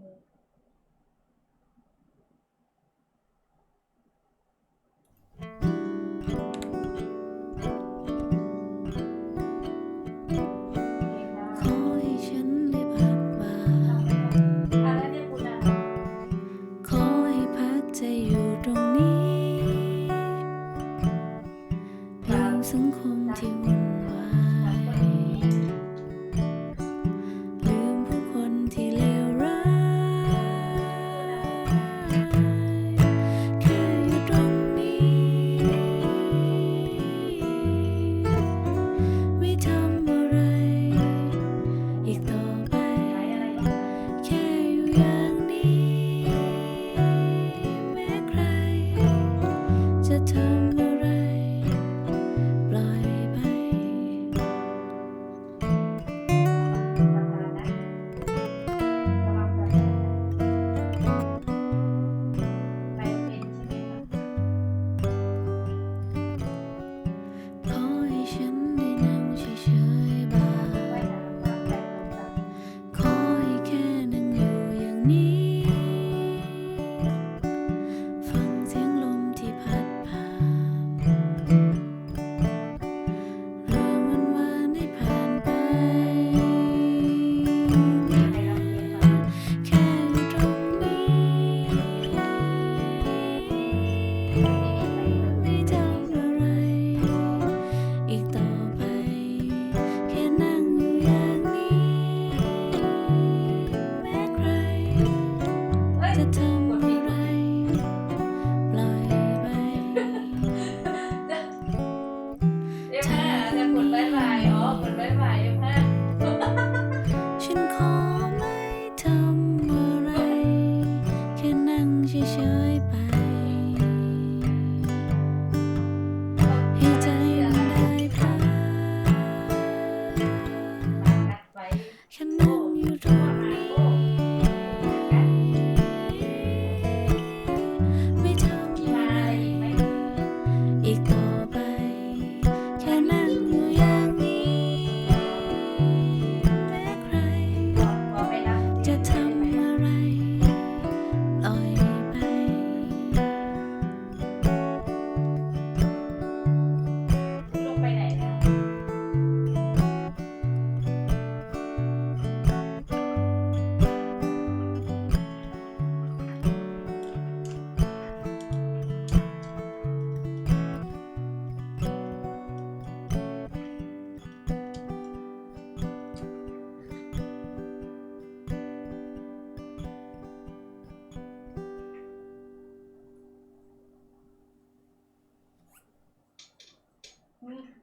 more.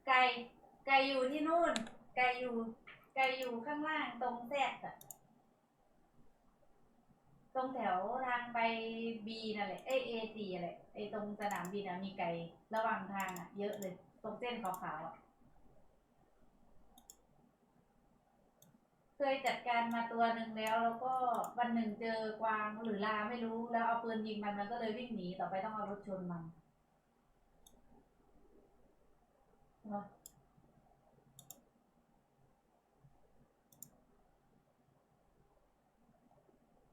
ไก่ไก่อยู่ที่นู่น ไก่อยู่ ไก่อยู่ข้างล่างตรงแซดอะตรงแถวทางไปบีนั่นแหละเอเอซีอะไรไอตรงสนามบินอะมีไก่ระหว่างทางอะเยอะเลย ตรงเส้นขาวๆอะเคยจัดการมาตัวหนึ่งแล้ว แล้วก็วันหนึ่งเจอกวางหรือลาไม่รู้แล้วเอาปืนยิงมันมันก็เลยวิ่งหนีต่อไปต้องเอารถชนมัน เหรอ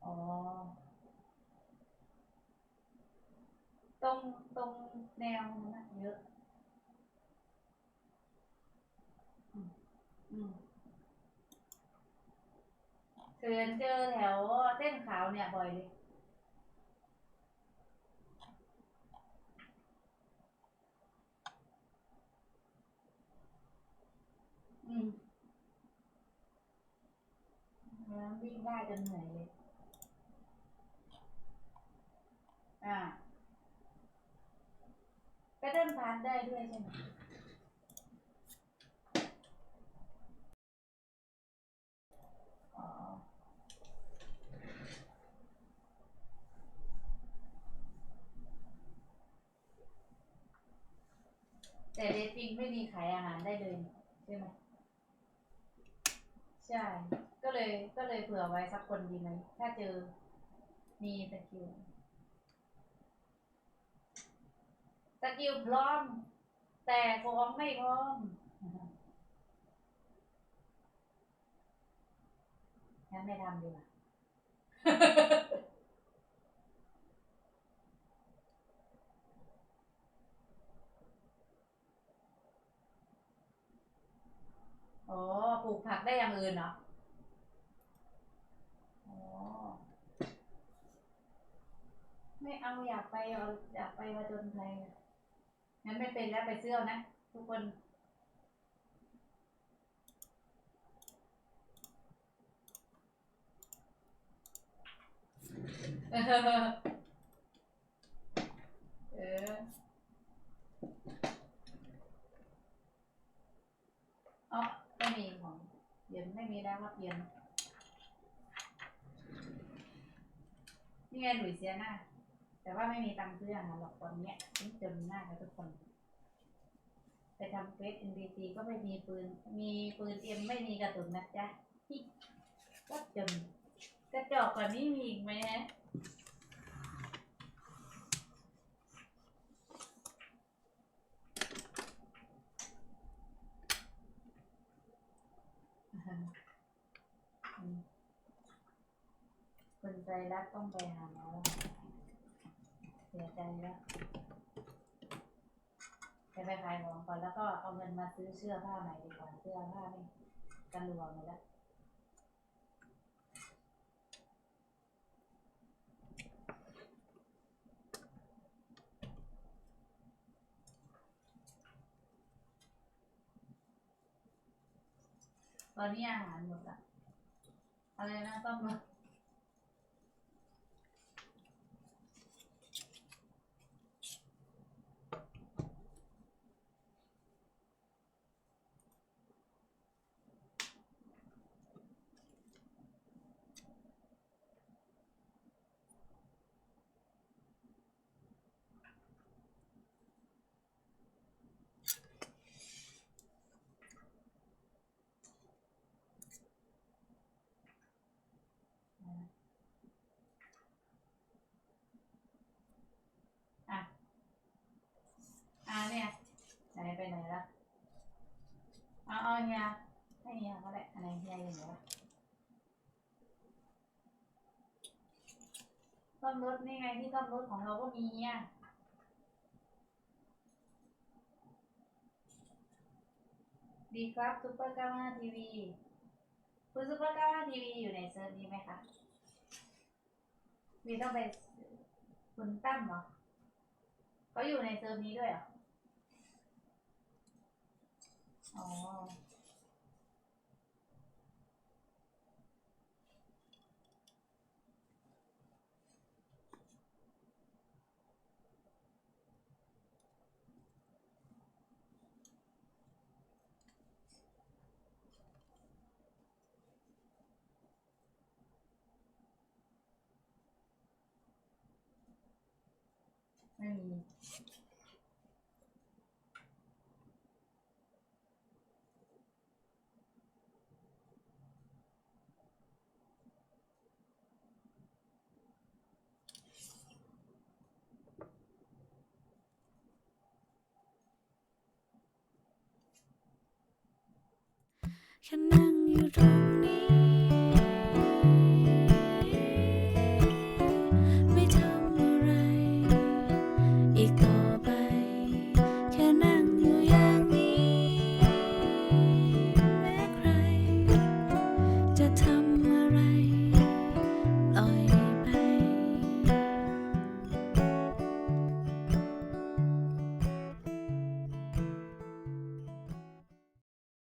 อ๋อตรงตรงแนวนั้นนะเย อืมน้ำวิ่งได้จนเหนื่อยเลย อ่าไปเดินพาร์ทได้ด้วยใช่ไหมแต่เดทติ้งไม่มีขายอาหารได้เลยใช่ไหม ใช่ ก็เลยก็เลยเผื่อไว้สักคนดีไหม ถ้าเจอมีสกิลสกิลพร้อม แต่ของไม่พร้อมงั้นไม่ทำดีกว่าอ๋อ ปลูกผักได้อย่างอื่นเหรออ๋อไม่เอาอยากไปเอาอยากไปมาจนไทยอะงั้นไม่เป็นแล้วไปเสื้อนะ ทุกคน เออเอออ๋อไม่มีของเแล้วรับเย็นนี่ไงหนุ่ยเสียหน้า แต่ว่าไม่มีตังค์ซื้ออาหารหรอกตอนเนี้ยฉันจนมากแล้วทุกคน ไปทำเฟส NBC ก็ไม่มีปืน มีปืนเอ็มไม่มีกระสุนนะจ๊ะก็จนกระจอกกว่านี้มีอีกไหมฮะ อืมคนใจ รักต้องไปหาหมอแล้วเสียใจแล้วไปไปขายของก่อนแล้วก็เอาเงินมาซื้อเสื้อผ้าใหม่ดีกว่าเสื้อผ้าไม่กันรวมเลยแล้วตอนนี้อาหารหมดละอะไรนะต้องมา อะ อะเนี่ย ไหนไปไหนละเอาเอาเฮีย ให้เฮียก็ได้อะไรเฮียอย่างเงี้ยซ่อมรถนี่ไงที่ซ่อมรถของเราก็มีอะดีครับซุปเปอร์เก้าห้าทีวีคุณซุปเปอร์เก้าห้าทีวีอยู่ในเซิร์ฟนี้ไหมคะมีต้องไปคุณตั้มเหรอเขาอยู่ในเซิร์ฟนี้ด้วยเหรออ๋อ ไม่มีแค่นั่งอยู่ตรง